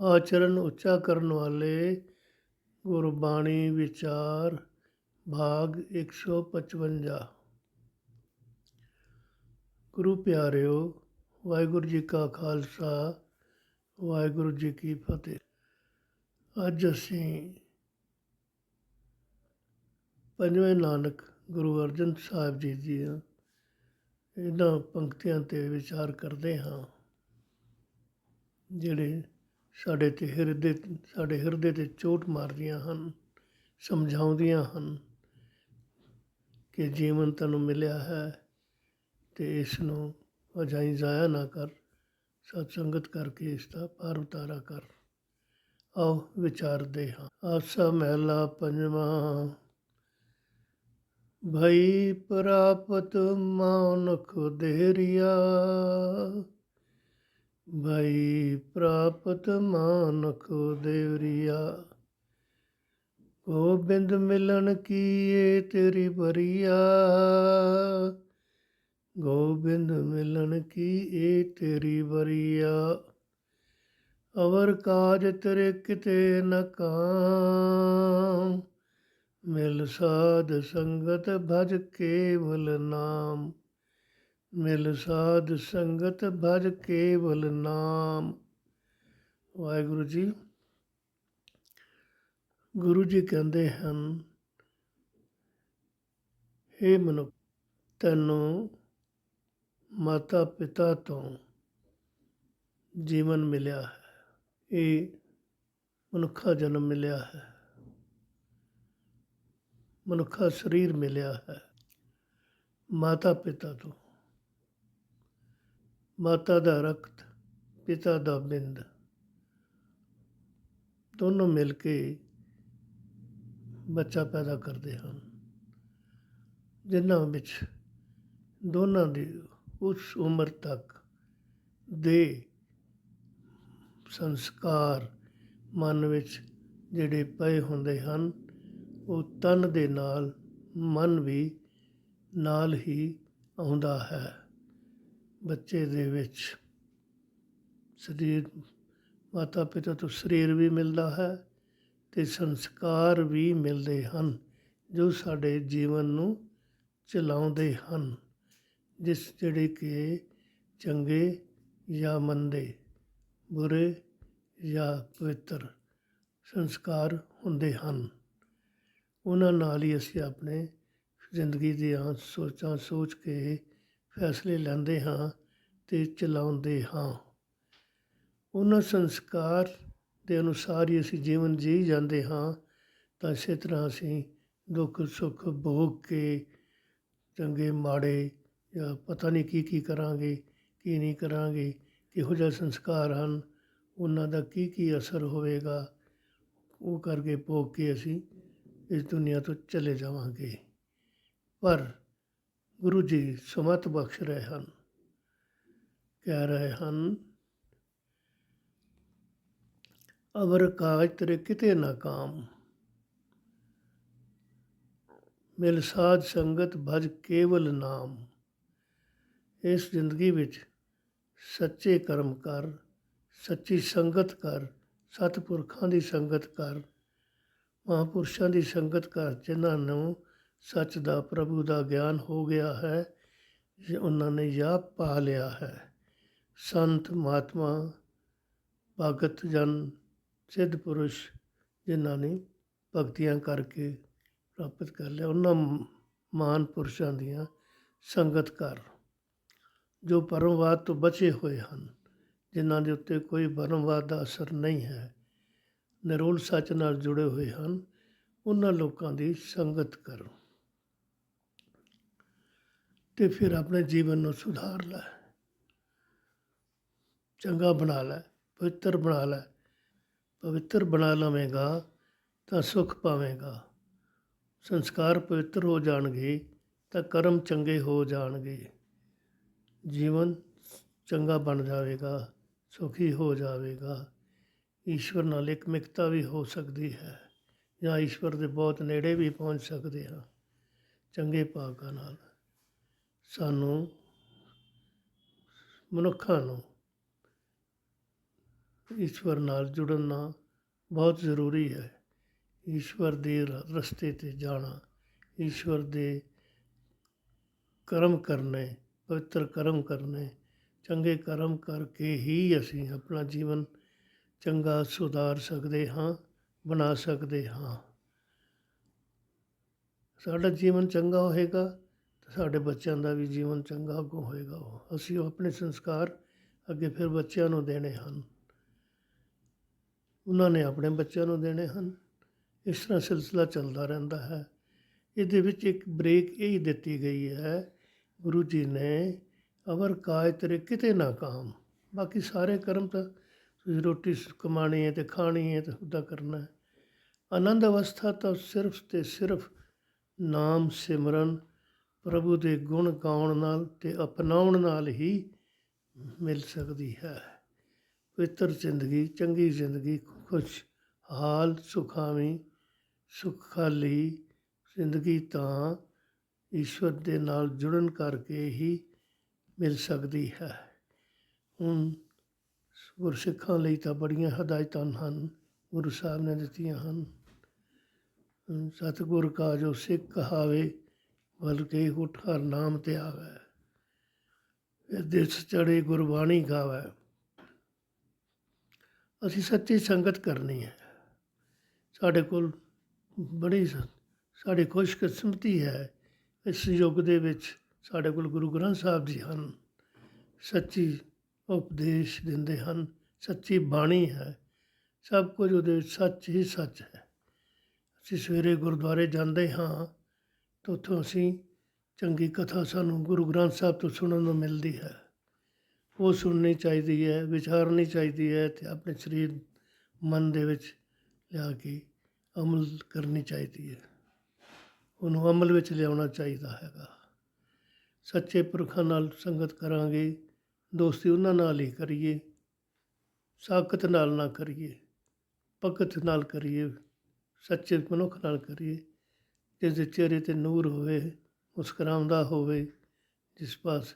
ਆਚਰਨ ਉੱਚਾ ਕਰਨ ਵਾਲੇ ਗੁਰਬਾਣੀ ਵਿਚਾਰ, ਭਾਗ 155 ਗੁਰੂ ਪਿਆਰਿਓ, ਵਾਹਿਗੁਰੂ ਜੀ ਕਾ ਖਾਲਸਾ, ਵਾਹਿਗੁਰੂ ਜੀ ਕੀ ਫਤਿਹ। ਅੱਜ ਅਸੀਂ ਪੰਜਵੇਂ ਨਾਨਕ ਗੁਰੂ ਅਰਜਨ ਸਾਹਿਬ ਜੀ ਦੀਆਂ ਇਹਨਾਂ ਪੰਕਤੀਆਂ ਤੇ ਵਿਚਾਰ ਕਰਦੇ ਹਾਂ, ਜਿਹੜੇ ਸਾਡੇ ਤੇ ਹਿਰਦੇ, ਸਾਡੇ ਹਿਰਦੇ ਤੇ ਚੋਟ ਮਾਰਦੀਆਂ ਹਨ, ਸਮਝਾਉਂਦੀਆਂ ਹਨ ਕਿ ਜੀਵਨ ਤੈਨੂੰ ਮਿਲਿਆ ਹੈ ਤੇ ਇਸ ਨੂੰ ਅਜਾਈ ਜ਼ਾਇਆ ਨਾ ਕਰ ਸਤ ਸੰਗਤ ਕਰਕੇ ਇਸ ਦਾ ਪਾਰ ਉਤਾਰਾ ਕਰ। ਆਓ ਵਿਚਾਰਦੇ ਹਾਂ। ਆਸਾ ਮਹਿਲਾ ਪੰਜਵਾਂ, ਭਈ ਪ੍ਰਾਪਤ ਮਾਨਕ ਦੇਰੀਆ ਭਈ ਪ੍ਰਾਪਤ ਮਾਨਕ ਦੇਵਰੀਆ। ਗੋਬਿੰਦ ਮਿਲਣ ਕੀਏ ਤੇਰੀ ਬਰੀਆ ਗੋਬਿੰਦ ਮਿਲਣ ਕੀ ਏ ਤੇਰੀ ਬਰੀਆ ਅਵਰ ਕਾਜ ਤੇਰੇ ਕਿਤੇ ਨ ਕਾਮ। ਮਿਲ ਸਾਧ ਸੰਗਤ ਭਜ ਕੇਵਲ ਨਾਮ। ਮਿਲ ਸਾਧ ਸੰਗਤ ਭਜ ਕੇਵਲ ਨਾਮ। ਵਾਹਿਗੁਰੂ ਜੀ, ਗੁਰੂ ਜੀ ਕਹਿੰਦੇ ਹਨ हे ਮਨੁੱਖ, ਤੈਨੂੰ ਮਾਤਾ ਪਿਤਾ ਤੋਂ ਜੀਵਨ ਮਿਲਿਆ ਹੈ। ਇਹ ਮਨੁੱਖਾ ਜਨਮ ਮਿਲਿਆ ਹੈ। ਮਨੁੱਖਾ ਸਰੀਰ ਮਿਲਿਆ ਹੈ। ਮਾਤਾ ਪਿਤਾ ਤੋਂ। ਮਾਤਾ ਦਾ ਰਕਤ, ਪਿਤਾ ਦਾ ਬਿੰਦ। ਦੋਨੋਂ ਮਿਲ ਕੇ ਬੱਚਾ ਪੈਦਾ ਕਰਦੇ ਹਨ। ਜਿਨ੍ਹਾਂ ਵਿੱਚ ਦੋਨਾਂ ਦੀ ਉਸ ਉਮਰ ਤੱਕ ਦੇ ਸੰਸਕਾਰ ਮਨ ਵਿੱਚ ਜਿਹੜੇ ਪਏ ਹੁੰਦੇ ਹਨ, ਉਹ ਤਨ ਦੇ ਨਾਲ, ਮਨ ਵੀ ਨਾਲ ਹੀ ਆਉਂਦਾ ਹੈ। ਬੱਚੇ ਦੇ ਵਿੱਚ ਸਰੀਰ ਮਾਤਾ ਪਿਤਾ ਤੋਂ ਸਰੀਰ ਵੀ ਮਿਲਦਾ ਹੈ ਤੇ ਸੰਸਕਾਰ ਵੀ ਮਿਲਦੇ ਹਨ ਜੋ ਸਾਡੇ ਜੀਵਨ ਨੂੰ ਚਲਾਉਂਦੇ ਹਨ, ਜਿਸ ਜਿਹੜੇ ਕਿ ਚੰਗੇ ਜਾਂ ਮੰਦੇ, ਬੁਰੇ ਜਾਂ ਪਵਿੱਤਰ ਸੰਸਕਾਰ ਹੁੰਦੇ ਹਨ। ਉਹਨਾਂ ਨਾਲ ਹੀ ਅਸੀਂ ਆਪਣੇ ਜ਼ਿੰਦਗੀ ਦੀਆਂ ਸੋਚਾਂ ਸੋਚ ਕੇ ਫੈਸਲੇ ਲੈਂਦੇ ਹਾਂ ਅਤੇ ਚਲਾਉਂਦੇ ਹਾਂ। ਉਹਨਾਂ ਸੰਸਕਾਰ ਦੇ ਅਨੁਸਾਰ ਹੀ ਅਸੀਂ ਜੀਵਨ ਜੀ ਜਾਂਦੇ ਹਾਂ, ਤਾਂ ਇਸੇ ਤਰ੍ਹਾਂ ਅਸੀਂ ਦੁੱਖ, ਸੁੱਖ, ਭੋਗ ਕੇ ਚੰਗੇ, ਮਾੜੇ ਜਾਂ ਪਤਾ ਨਹੀਂ ਕੀ ਕੀ ਕਰਾਂਗੇ, ਕੀ ਨਹੀਂ ਕਰਾਂਗੇ, ਕਿਹੋ ਜਿਹਾ ਸੰਸਕਾਰ ਹਨ, ਉਹਨਾਂ ਦਾ ਕੀ ਕੀ ਅਸਰ ਹੋਵੇਗਾ, ਉਹ ਕਰਕੇ ਭੋਗ ਕੇ ਅਸੀਂ ਇਸ ਦੁਨੀਆ ਤੋਂ ਚਲੇ ਜਾਵਾਂਗੇ। ਪਰ ਗੁਰੂ ਜੀ ਸਮਤ ਬਖਸ਼ ਰਹੇ ਹਨ, ਕਹਿ ਰਹੇ ਹਨ, ਅਵਰ ਕਾਜ ਤੇਰੇ ਕਿਤੇ ਨਾ ਕਾਮ। ਮਿਲ ਸਾਧ ਸੰਗਤ ਭਜ ਕੇਵਲ ਨਾਮ। ਇਸ ਜ਼ਿੰਦਗੀ ਵਿੱਚ ਸੱਚੇ ਕਰਮ ਕਰ, ਸੱਚੀ ਸੰਗਤ ਕਰ, ਸਤਿਪੁਰਖਾਂ ਦੀ ਸੰਗਤ ਕਰ, ਮਹਾਂਪੁਰਸ਼ਾਂ ਦੀ ਸੰਗਤ ਕਰ, ਜਿਨ੍ਹਾਂ ਨੂੰ ਸੱਚ ਦਾ ਪ੍ਰਭੂ ਦਾ ਗਿਆਨ ਹੋ ਗਿਆ ਹੈ, ਜੇ ਉਹਨਾਂ ਨੇ ਯਾ ਪਾ ਲਿਆ ਹੈ। ਸੰਤ ਮਹਾਤਮਾ, ਭਗਤ ਜਨ, ਸਿੱਧ ਪੁਰਸ਼ ਜਿਨ੍ਹਾਂ ਨੇ ਭਗਤੀਆਂ ਕਰਕੇ ਪ੍ਰਾਪਤ ਕਰ ਲਿਆ, ਉਹਨਾਂ ਮਹਾਨ ਪੁਰਸ਼ਾਂ ਦੀਆਂ ਸੰਗਤ ਕਰ ਜੋ ਪਰਮਵਾਦ ਤੋਂ ਬਚੇ ਹੋਏ ਹਨ, ਜਿਨ੍ਹਾਂ ਦੇ ਉੱਤੇ ਕੋਈ ਭਰਮਵਾਦ ਦਾ ਅਸਰ ਨਹੀਂ ਹੈ, ਨਿਰੋਲ ਸੱਚ ਨਾਲ ਜੁੜੇ ਹੋਏ ਹਨ, ਉਹਨਾਂ ਲੋਕਾਂ ਦੀ ਸੰਗਤ ਕਰੋ ਤੇ ਫਿਰ ਆਪਣੇ ਜੀਵਨ ਨੂੰ ਸੁਧਾਰ ਲੈ। ਚੰਗਾ ਬਣਾ ਲੈ, ਪਵਿੱਤਰ ਬਣਾ ਲੈ। ਪਵਿੱਤਰ ਬਣਾ ਲਵੇਂਗਾ ਤਾਂ ਸੁਖ ਪਾਵੇਂਗਾ। ਸੰਸਕਾਰ ਪਵਿੱਤਰ ਹੋ ਜਾਣਗੇ ਤਾਂ ਕਰਮ ਚੰਗੇ ਹੋ ਜਾਣਗੇ। ਜੀਵਨ ਚੰਗਾ ਬਣ ਜਾਵੇਗਾ, ਸੁਖੀ ਹੋ ਜਾਵੇਗਾ। ਈਸ਼ਵਰ ਨਾਲ ਇਕਮਿਕਤਾ ਵੀ ਹੋ ਸਕਦੀ ਹੈ ਜਾਂ ਈਸ਼ਵਰ ਦੇ ਬਹੁਤ ਨੇੜੇ ਵੀ ਪਹੁੰਚ ਸਕਦੇ ਹਾਂ। ਚੰਗੇ ਭਾਗਾਂ ਨਾਲ। ਸਾਨੂੰ ਮਨੁੱਖਾਂ ਨੂੰ ਈਸ਼ਵਰ ਨਾਲ ਜੁੜਨਾ ਬਹੁਤ ਜ਼ਰੂਰੀ ਹੈ। ਈਸ਼ਵਰ ਦੇ ਰਸਤੇ ਤੇ ਜਾਣਾ, ਈਸ਼ਵਰ ਦੇ ਕਰਮ ਕਰਨੇ, ਪਵਿੱਤਰ ਕਰਮ ਕਰਨੇ, ਚੰਗੇ ਕਰਮ ਕਰਕੇ ਹੀ ਅਸੀਂ ਆਪਣਾ ਜੀਵਨ ਚੰਗਾ ਸੁਧਾਰ ਸਕਦੇ ਹਾਂ, ਬਣਾ ਸਕਦੇ ਹਾਂ। ਸਾਡਾ ਜੀਵਨ ਚੰਗਾ ਹੋਏਗਾ। ਸਾਡੇ ਬੱਚਿਆਂ ਦਾ ਵੀ ਜੀਵਨ ਚੰਗਾ ਅੱਗੋਂ ਹੋਏਗਾ ਉਹ? ਅਸੀਂ ਉਹ ਆਪਣੇ ਸੰਸਕਾਰ ਅੱਗੇ ਫਿਰ ਬੱਚਿਆਂ ਨੂੰ ਦੇਣੇ ਹਨ। ਉਹਨਾਂ ਨੇ ਆਪਣੇ ਬੱਚਿਆਂ ਨੂੰ ਦੇਣੇ ਹਨ। ਇਸ ਤਰ੍ਹਾਂ ਸਿਲਸਿਲਾ ਚੱਲਦਾ ਰਹਿੰਦਾ ਹੈ। ਇਹਦੇ ਵਿੱਚ ਇੱਕ ਬ੍ਰੇਕ ਇਹ ਹੀ ਦਿੱਤੀ ਗਈ ਹੈ, ਗੁਰੂ ਜੀ ਨੇ ਅਵਰ ਕਾਜ ਤੇਰੇ ਕਿਤੇ ਨਾ ਕਾਮ। ਬਾਕੀ ਸਾਰੇ ਕਰਮ ਤਾਂ ਤੁਸੀਂ ਰੋਟੀ ਸ- ਕਮਾਣੀ ਹੈ ਤੇ ਖਾਣੀ ਹੈ ਤੇ ਉਹਦਾ ਕਰਨਾ ਹੈ। ਆਨੰਦ ਅਵਸਥਾ ਤਾਂ ਸਿਰਫ ਤੇ ਸਿਰਫ ਨਾਮ ਸਿਮਰਨ ਪ੍ਰਭੂ ਦੇ ਗੁਣ ਗਾਉਣ ਨਾਲ ਤੇ ਅਪਣਾਉਣ ਨਾਲ ਹੀ ਮਿਲ ਸਕਦੀ ਹੈ। ਪਵਿੱਤਰ ਜ਼ਿੰਦਗੀ, ਚੰਗੀ ਜ਼ਿੰਦਗੀ, ਖੁਸ਼ ਹਾਲ, ਸੁਖਾਵੀਂ, ਸੁਖਾਲੀ ਜ਼ਿੰਦਗੀ ਤਾਂ ਈਸ਼ਵਰ ਦੇ ਨਾਲ ਜੁੜਨ ਕਰਕੇ ਹੀ ਮਿਲ ਸਕਦੀ ਹੈ। ਹੁਣ ਗੁਰਸਿੱਖਾਂ ਲਈ ਤਾਂ ਬੜੀਆਂ ਹਦਾਇਤਾਂ ਹਨ, ਗੁਰੂ ਸਾਹਿਬ ਨੇ ਦਿੱਤੀਆਂ ਹਨ। ਸਤਿਗੁਰ ਕਾ ਜੋ ਸਿੱਖ ਕਹਾਵੇ ਬਲਕਿ ਉਠ ਹਰ ਨਾਮ ਤੇ ਆਵੇ। ਫਿਰ ਦਿਸ ਚੜੇ ਗੁਰਬਾਣੀ ਗਾਵੇ। ਅਸੀਂ ਸੱਚੀ ਸੰਗਤ ਕਰਨੀ ਹੈ। ਸਾਡੇ ਕੋਲ ਬੜੀ ਸ- ਸਾਡੀ ਖੁਸ਼ਕਿਸਮਤੀ ਹੈ। ਇਸ ਯੁੱਗ ਦੇ ਵਿੱਚ ਸਾਡੇ ਕੋਲ ਗੁਰੂ ਗ੍ਰੰਥ ਸਾਹਿਬ ਜੀ ਹਨ। ਸੱਚੀ ਉਪਦੇਸ਼ ਦਿੰਦੇ ਹਨ। ਸੱਚੀ ਬਾਣੀ ਹੈ। ਸਭ ਕੁਝ ਉਹਦੇ ਵਿੱਚ ਸੱਚ ਹੀ ਸੱਚ ਹੈ। ਅਸੀਂ ਸਵੇਰੇ ਗੁਰਦੁਆਰੇ ਜਾਂਦੇ ਹਾਂ। ਤਾਂ ਉੱਥੋਂ ਅਸੀਂ ਚੰਗੀ ਕਥਾ ਸਾਨੂੰ ਗੁਰੂ ਗ੍ਰੰਥ ਸਾਹਿਬ ਤੋਂ ਸੁਣਨ ਨੂੰ ਮਿਲਦੀ ਹੈ। ਉਹ ਸੁਣਨੀ ਚਾਹੀਦੀ ਹੈ, ਵਿਚਾਰਨੀ ਚਾਹੀਦੀ ਹੈ ਤੇ ਆਪਣੇ ਸਰੀਰ, ਮਨ ਦੇ ਵਿੱਚ ਲਿਆ ਕੇ ਅਮਲ ਕਰਨੀ ਚਾਹੀਦੀ ਹੈ। ਉਹਨੂੰ ਅਮਲ ਵਿੱਚ ਲਿਆਉਣਾ ਚਾਹੀਦਾ ਹੈਗਾ। ਸੱਚੇ ਪੁਰਖਾਂ ਨਾਲ ਸੰਗਤ ਕਰਾਂਗੇ, ਦੋਸਤੀ ਉਹਨਾਂ ਨਾਲ ਹੀ ਕਰੀਏ। ਸਾਖਤ ਨਾਲ ਨਾ ਕਰੀਏ, ਭਗਤ ਨਾਲ ਕਰੀਏ, ਸੱਚੇ ਮਨੁੱਖ ਨਾਲ ਕਰੀਏ। ਜਿਸ ਦੇ ਚਿਹਰੇ ਤੇ ਨੂਰ ਹੋਵੇ, ਮੁਸਕਰਾਉਂਦਾ ਹੋਵੇ, ਜਿਸ ਪਾਸ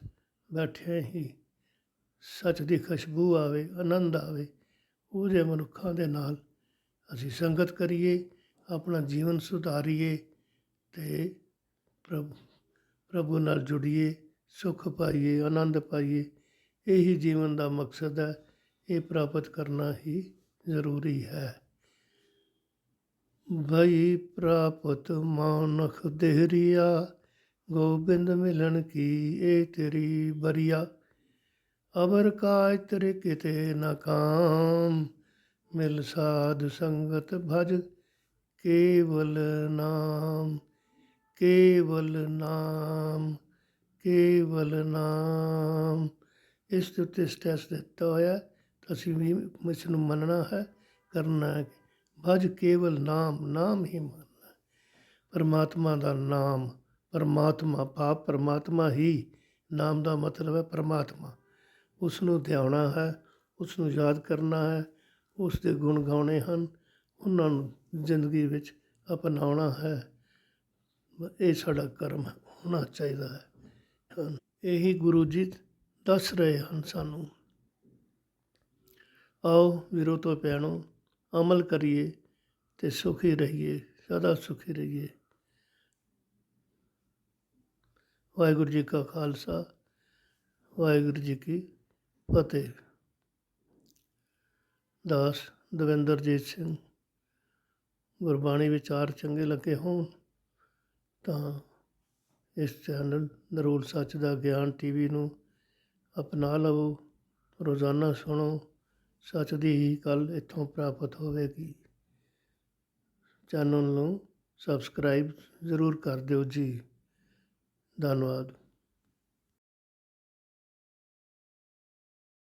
ਬੈਠਿਆ ਹੀ ਸੱਚ ਦੀ ਖੁਸ਼ਬੂ ਆਵੇ, ਆਨੰਦ ਆਵੇ, ਉਹ ਜਿਹੇ ਮਨੁੱਖਾਂ ਦੇ ਨਾਲ ਅਸੀਂ ਸੰਗਤ ਕਰੀਏ, ਆਪਣਾ ਜੀਵਨ ਸੁਧਾਰੀਏ ਤੇ ਪ੍ਰਭ, ਪ੍ਰਭੂ ਨਾਲ ਜੁੜੀਏ, ਸੁਖ ਪਾਈਏ, ਆਨੰਦ ਪਾਈਏ, ਇਹੀ ਜੀਵਨ ਦਾ ਮਕਸਦ ਹੈ, ਇਹ ਪ੍ਰਾਪਤ ਕਰਨਾ ਹੀ ਜ਼ਰੂਰੀ ਹੈ। ਭਈ ਪ੍ਰਾਪਤ ਮਾਨਖ ਦੇਹਰੀਆ, ਗੋਬਿੰਦ ਮਿਲਣ ਕੀ ਇਹ ਤੇਰੀ ਬਰੀਆ ਅਬਰ ਕਾਜ ਤੇਰੇ ਕਿਤੇ ਨਾ ਕਾਮ, ਮਿਲ ਸਾਧ ਸੰਗਤ ਭਜ ਕੇਵਲ ਨਾਮ ਕੇਵਲ ਨਾਮ ਕੇਵਲ ਨਾਮ। ਇਸ ਦੇ ਉੱਤੇ ਸਟੈਸ ਦਿੱਤਾ ਹੋਇਆ ਅਸੀਂ ਵੀ ਇਸ ਨੂੰ ਮੰਨਣਾ ਹੈ, ਕਰਨਾ ਹੈ। ਭਜ ਕੇਵਲ ਨਾਮ ਨਾਮ ਹੀ ਮੰਨਣਾ ਪਰਮਾਤਮਾ ਦਾ ਨਾਮ, ਪਰਮਾਤਮਾ ਭਾਵ ਪਰਮਾਤਮਾ ਹੀ। ਨਾਮ ਦਾ ਮਤਲਬ ਹੈ ਪਰਮਾਤਮਾ। ਉਸ ਨੂੰ ਧਿਆਉਣਾ ਹੈ ਉਸ ਨੂੰ ਯਾਦ ਕਰਨਾ ਹੈ ਉਸ ਦੇ ਗੁਣ ਗਾਉਣੇ ਹਨ, ਉਹਨਾਂ ਨੂੰ ਜ਼ਿੰਦਗੀ ਵਿੱਚ ਅਪਣਾਉਣਾ ਹੈ। ਇਹ ਸਾਡਾ ਕਰਮ ਹੋਣਾ ਚਾਹੀਦਾ ਹੈ। ਇਹੀ ਗੁਰੂ ਜੀ ਦੱਸ ਰਹੇ ਹਨ ਸਾਨੂੰ। ਆਓ ਵੀਰੋ ਤੋਂ ਭੈਣੋ ਅਮਲ ਕਰੀਏ ਤੇ ਸੁਖੀ ਰਹੀਏ, ਸਦਾ ਸੁਖੀ ਰਹੀਏ। ਵਾਹਿਗੁਰੂ ਜੀ ਕਾ ਖਾਲਸਾ, ਵਾਹਿਗੁਰੂ ਜੀ ਕੀ ਫਤਿਹ। ਦਾਸ ਦਵਿੰਦਰਜੀਤ ਸਿੰਘ, ਗੁਰਬਾਣੀ ਵਿਚਾਰ ਚੰਗੇ ਲੱਗੇ ਹੋਣ ਤਾਂ ਇਸ ਚੈਨਲ ਨਰੂਲ ਸੱਚ ਦਾ ਗਿਆਨ ਟੀਵੀ ਨੂੰ ਅਪਣਾ ਲਵੋ, ਰੋਜ਼ਾਨਾ ਸੁਣੋ ਸੱਚ ਦੀ ਹੀ ਗੱਲ ਇੱਥੋਂ ਪ੍ਰਾਪਤ ਹੋਵੇਗੀ। ਚੈਨਲ ਨੂੰ ਸਬਸਕ੍ਰਾਈਬ ਜ਼ਰੂਰ ਕਰ ਦਿਓ ਜੀ। ਧੰਨਵਾਦ।